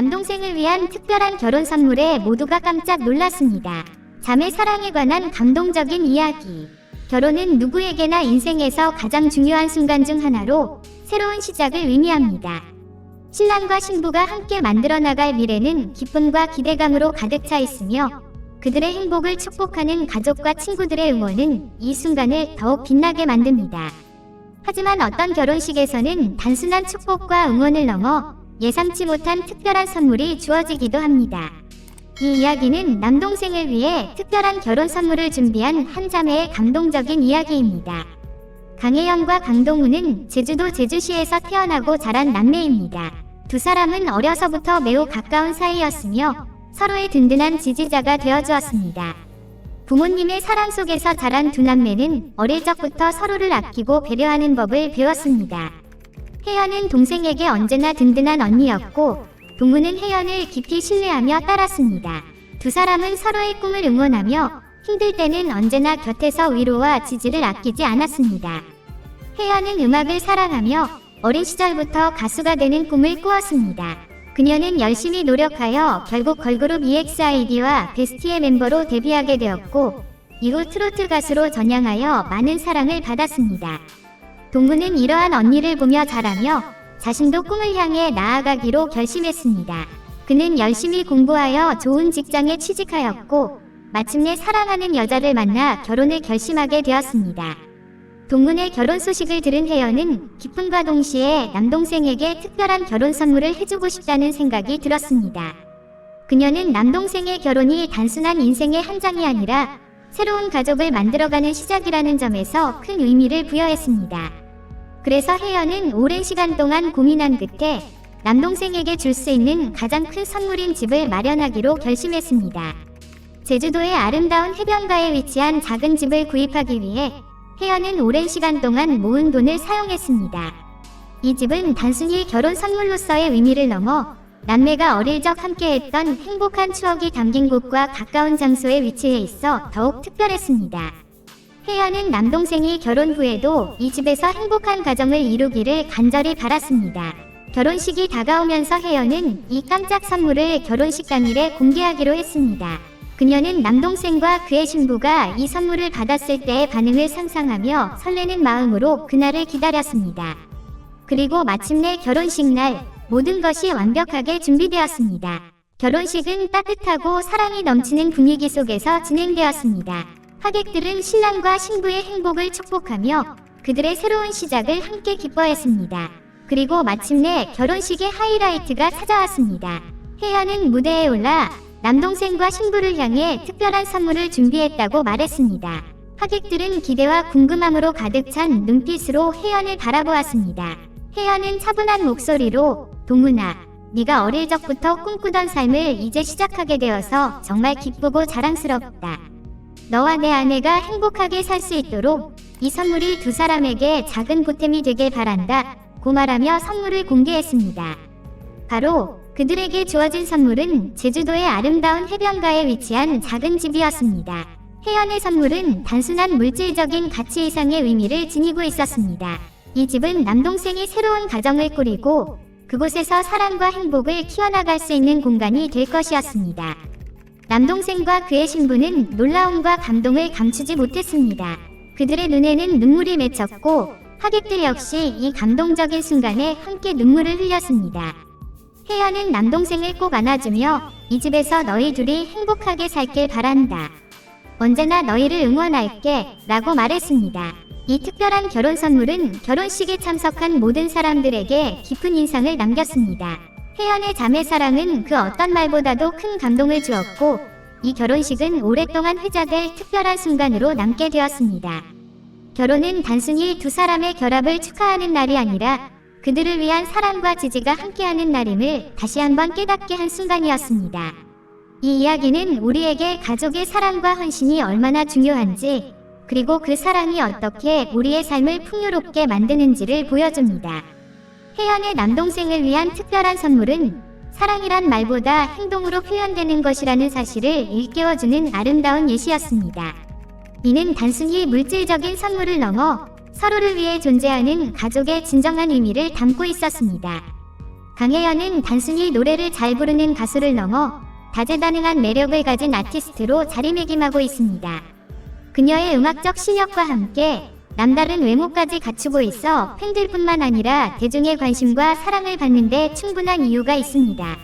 남동생을 위한 특별한 결혼 선물에 모두가 깜짝 놀랐습니다. 자매 사랑에 관한 감동적인 이야기. 결혼은 누구에게나 인생에서 가장 중요한 순간 중 하나로 새로운 시작을 의미합니다. 신랑과 신부가 함께 만들어 나갈 미래는 기쁨과 기대감으로 가득 차 있으며 그들의 행복을 축복하는 가족과 친구들의 응원은 이 순간을 더욱 빛나게 만듭니다. 하지만 어떤 결혼식에서는 단순한 축복과 응원을 넘어 예상치 못한 특별한 선물이 주어지기도 합니다. 이 이야기는 남동생을 위해 특별한 결혼 선물을 준비한 한 자매의 감동적인 이야기입니다. 강혜연과 강동우는 제주도 제주시에서 태어나고 자란 남매입니다. 두 사람은 어려서부터 매우 가까운 사이였으며 서로의 든든한 지지자가 되어주었습니다. 부모님의 사랑 속에서 자란 두 남매는 어릴 적부터 서로를 아끼고 배려하는 법을 배웠습니다. 혜연은 동생에게 언제나 든든한 언니였고, 동우는 혜연을 깊이 신뢰하며 따랐습니다. 두 사람은 서로의 꿈을 응원하며 힘들 때는 언제나 곁에서 위로와 지지를 아끼지 않았습니다. 혜연은 음악을 사랑하며 어린 시절부터 가수가 되는 꿈을 꾸었습니다. 그녀는 열심히 노력하여 결국 걸그룹 EXID와 베스티의 멤버로 데뷔하게 되었고 이후 트로트 가수로 전향하여 많은 사랑을 받았습니다. 동무는 이러한 언니를 보며 자라며 자신도 꿈을 향해 나아가기로 결심했습니다. 그는 열심히 공부하여 좋은 직장에 취직하였고 마침내 사랑하는 여자를 만나 결혼을 결심하게 되었습니다. 동문의 결혼 소식을 들은 혜연은 기쁨과 동시에 남동생에게 특별한 결혼 선물을 해주고 싶다는 생각이 들었습니다. 그녀는 남동생의 결혼이 단순한 인생의 한 장이 아니라 새로운 가족을 만들어가는 시작이라는 점에서 큰 의미를 부여했습니다. 그래서 혜연은 오랜 시간 동안 고민한 끝에 남동생에게 줄 수 있는 가장 큰 선물인 집을 마련하기로 결심했습니다. 제주도의 아름다운 해변가에 위치한 작은 집을 구입하기 위해 혜연은 오랜 시간 동안 모은 돈을 사용했습니다. 이 집은 단순히 결혼 선물로서의 의미를 넘어 남매가 어릴 적 함께했던 행복한 추억이 담긴 곳과 가까운 장소에 위치해 있어 더욱 특별했습니다. 혜연은 남동생이 결혼 후에도 이 집에서 행복한 가정을 이루기를 간절히 바랐습니다. 결혼식이 다가오면서 혜연은 이 깜짝 선물을 결혼식 당일에 공개하기로 했습니다. 그녀는 남동생과 그의 신부가 이 선물을 받았을 때의 반응을 상상하며 설레는 마음으로 그날을 기다렸습니다. 그리고 마침내 결혼식 날 모든 것이 완벽하게 준비되었습니다. 결혼식은 따뜻하고 사랑이 넘치는 분위기 속에서 진행되었습니다. 하객들은 신랑과 신부의 행복을 축복하며 그들의 새로운 시작을 함께 기뻐했습니다. 그리고 마침내 결혼식의 하이라이트가 찾아왔습니다. 혜연은 무대에 올라 남동생과 신부를 향해 특별한 선물을 준비했다고 말했습니다. 하객들은 기대와 궁금함으로 가득 찬 눈빛으로 혜연을 바라보았습니다. 혜연은 차분한 목소리로 동훈아, 네가 어릴 적부터 꿈꾸던 삶을 이제 시작하게 되어서 정말 기쁘고 자랑스럽다. 너와 내 아내가 행복하게 살 수 있도록 이 선물이 두 사람에게 작은 보탬이 되길 바란다. 고 말하며 선물을 공개했습니다. 바로 그들에게 주어진 선물은 제주도의 아름다운 해변가에 위치한 작은 집이었습니다. 혜연의 선물은 단순한 물질적인 가치 이상의 의미를 지니고 있었습니다. 이 집은 남동생이 새로운 가정을 꾸리고 그곳에서 사랑과 행복을 키워나갈 수 있는 공간이 될 것이었습니다. 남동생과 그의 신부는 놀라움과 감동을 감추지 못했습니다. 그들의 눈에는 눈물이 맺혔고 하객들 역시 이 감동적인 순간에 함께 눈물을 흘렸습니다. 혜연은 남동생을 꼭 안아주며 이 집에서 너희 둘이 행복하게 살길 바란다. 언제나 너희를 응원할게 라고 말했습니다. 이 특별한 결혼 선물은 결혼식에 참석한 모든 사람들에게 깊은 인상을 남겼습니다. 혜연의 자매 사랑은 그 어떤 말보다도 큰 감동을 주었고 이 결혼식은 오랫동안 회자될 특별한 순간으로 남게 되었습니다. 결혼은 단순히 두 사람의 결합을 축하하는 날이 아니라 그들을 위한 사랑과 지지가 함께하는 날임을 다시 한번 깨닫게 한 순간이었습니다. 이 이야기는 우리에게 가족의 사랑과 헌신이 얼마나 중요한지, 그리고 그 사랑이 어떻게 우리의 삶을 풍요롭게 만드는지를 보여줍니다. 혜연의 남동생을 위한 특별한 선물은 사랑이란 말보다 행동으로 표현되는 것이라는 사실을 일깨워주는 아름다운 예시였습니다. 이는 단순히 물질적인 선물을 넘어 서로를 위해 존재하는 가족의 진정한 의미를 담고 있었습니다. 강혜연은 단순히 노래를 잘 부르는 가수를 넘어 다재다능한 매력을 가진 아티스트로 자리매김하고 있습니다. 그녀의 음악적 실력과 함께 남다른 외모까지 갖추고 있어 팬들뿐만 아니라 대중의 관심과 사랑을 받는데 충분한 이유가 있습니다.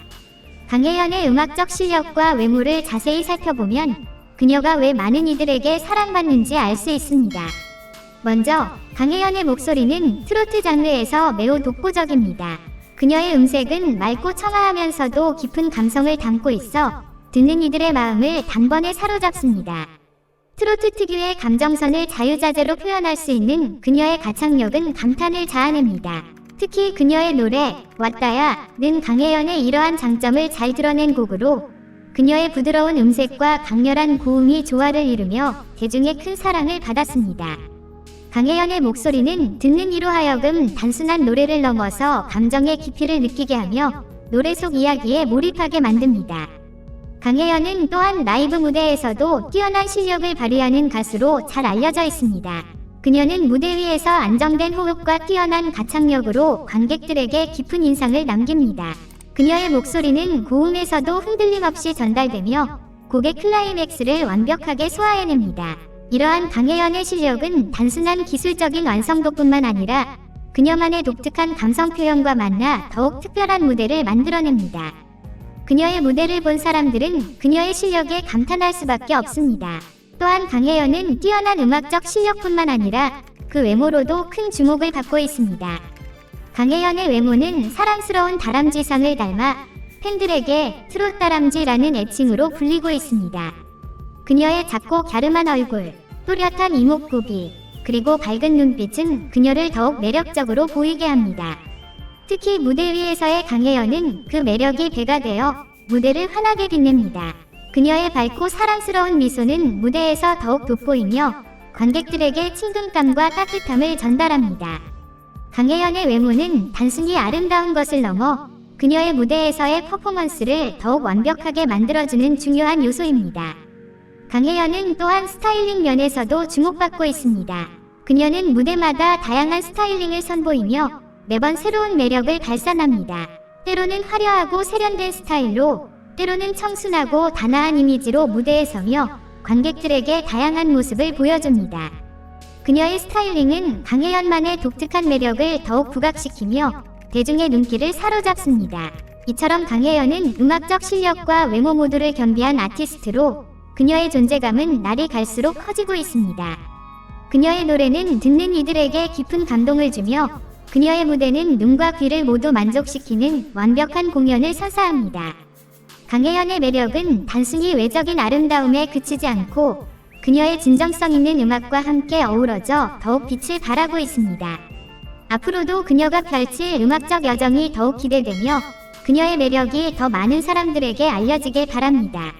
강혜연의 음악적 실력과 외모를 자세히 살펴보면 그녀가 왜 많은 이들에게 사랑받는지 알 수 있습니다. 먼저 강혜연의 목소리는 트로트 장르에서 매우 독보적입니다. 그녀의 음색은 맑고 청아하면서도 깊은 감성을 담고 있어 듣는 이들의 마음을 단번에 사로잡습니다. 트로트 특유의 감정선을 자유자재로 표현할 수 있는 그녀의 가창력은 감탄을 자아냅니다. 특히 그녀의 노래 왔다야는 강혜연의 이러한 장점을 잘 드러낸 곡으로 그녀의 부드러운 음색과 강렬한 고음이 조화를 이루며 대중의 큰 사랑을 받았습니다. 강혜연의 목소리는 듣는 이로 하여금 단순한 노래를 넘어서 감정의 깊이를 느끼게 하며 노래 속 이야기에 몰입하게 만듭니다. 강혜연은 또한 라이브 무대에서도 뛰어난 실력을 발휘하는 가수로 잘 알려져 있습니다. 그녀는 무대 위에서 안정된 호흡과 뛰어난 가창력으로 관객들에게 깊은 인상을 남깁니다. 그녀의 목소리는 고음에서도 흔들림 없이 전달되며 곡의 클라이맥스를 완벽하게 소화해냅니다. 이러한 강혜연의 실력은 단순한 기술적인 완성도뿐만 아니라 그녀만의 독특한 감성 표현과 만나 더욱 특별한 무대를 만들어냅니다. 그녀의 무대를 본 사람들은 그녀의 실력에 감탄할 수밖에 없습니다. 또한 강혜연은 뛰어난 음악적 실력뿐만 아니라 그 외모로도 큰 주목을 받고 있습니다. 강혜연의 외모는 사랑스러운 다람쥐상을 닮아 팬들에게 트롯 다람쥐라는 애칭으로 불리고 있습니다. 그녀의 작고 갸름한 얼굴, 또렷한 이목구비, 그리고 밝은 눈빛은 그녀를 더욱 매력적으로 보이게 합니다. 특히 무대 위에서의 강혜연은 그 매력이 배가 되어 무대를 환하게 빛냅니다. 그녀의 밝고 사랑스러운 미소는 무대에서 더욱 돋보이며 관객들에게 친근감과 따뜻함을 전달합니다. 강혜연의 외모는 단순히 아름다운 것을 넘어 그녀의 무대에서의 퍼포먼스를 더욱 완벽하게 만들어주는 중요한 요소입니다. 강혜연은 또한 스타일링 면에서도 주목받고 있습니다. 그녀는 무대마다 다양한 스타일링을 선보이며 매번 새로운 매력을 발산합니다. 때로는 화려하고 세련된 스타일로, 때로는 청순하고 단아한 이미지로 무대에 서며 관객들에게 다양한 모습을 보여줍니다. 그녀의 스타일링은 강혜연만의 독특한 매력을 더욱 부각시키며 대중의 눈길을 사로잡습니다. 이처럼 강혜연은 음악적 실력과 외모 모두를 겸비한 아티스트로 그녀의 존재감은 날이 갈수록 커지고 있습니다. 그녀의 노래는 듣는 이들에게 깊은 감동을 주며 그녀의 무대는 눈과 귀를 모두 만족시키는 완벽한 공연을 선사합니다. 강혜연의 매력은 단순히 외적인 아름다움에 그치지 않고 그녀의 진정성 있는 음악과 함께 어우러져 더욱 빛을 발하고 있습니다. 앞으로도 그녀가 펼칠 음악적 여정이 더욱 기대되며 그녀의 매력이 더 많은 사람들에게 알려지길 바랍니다.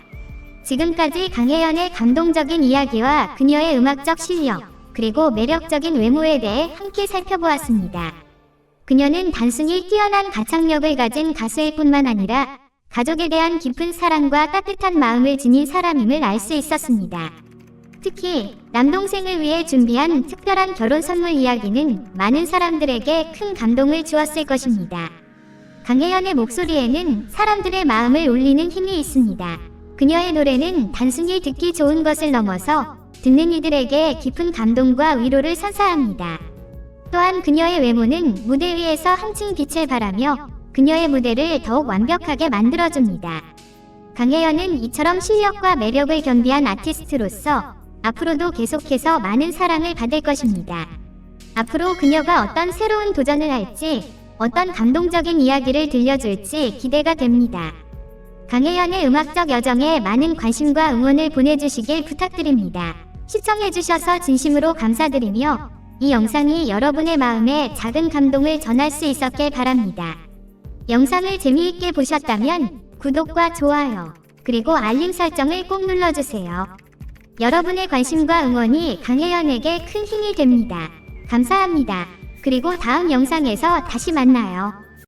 지금까지 강혜연의 감동적인 이야기와 그녀의 음악적 실력, 그리고 매력적인 외모에 대해 함께 살펴보았습니다. 그녀는 단순히 뛰어난 가창력을 가진 가수일 뿐만 아니라 가족에 대한 깊은 사랑과 따뜻한 마음을 지닌 사람임을 알 수 있었습니다. 특히 남동생을 위해 준비한 특별한 결혼 선물 이야기는 많은 사람들에게 큰 감동을 주었을 것입니다. 강혜연의 목소리에는 사람들의 마음을 울리는 힘이 있습니다. 그녀의 노래는 단순히 듣기 좋은 것을 넘어서 듣는 이들에게 깊은 감동과 위로를 선사합니다. 또한 그녀의 외모는 무대 위에서 한층 빛을 발하며 그녀의 무대를 더욱 완벽하게 만들어줍니다. 강혜연은 이처럼 실력과 매력을 겸비한 아티스트로서 앞으로도 계속해서 많은 사랑을 받을 것입니다. 앞으로 그녀가 어떤 새로운 도전을 할지, 어떤 감동적인 이야기를 들려줄지 기대가 됩니다. 강혜연의 음악적 여정에 많은 관심과 응원을 보내주시길 부탁드립니다. 시청해주셔서 진심으로 감사드리며 이 영상이 여러분의 마음에 작은 감동을 전할 수 있었길 바랍니다. 영상을 재미있게 보셨다면 구독과 좋아요, 그리고 알림 설정을 꼭 눌러주세요. 여러분의 관심과 응원이 강혜연에게 큰 힘이 됩니다. 감사합니다. 그리고 다음 영상에서 다시 만나요.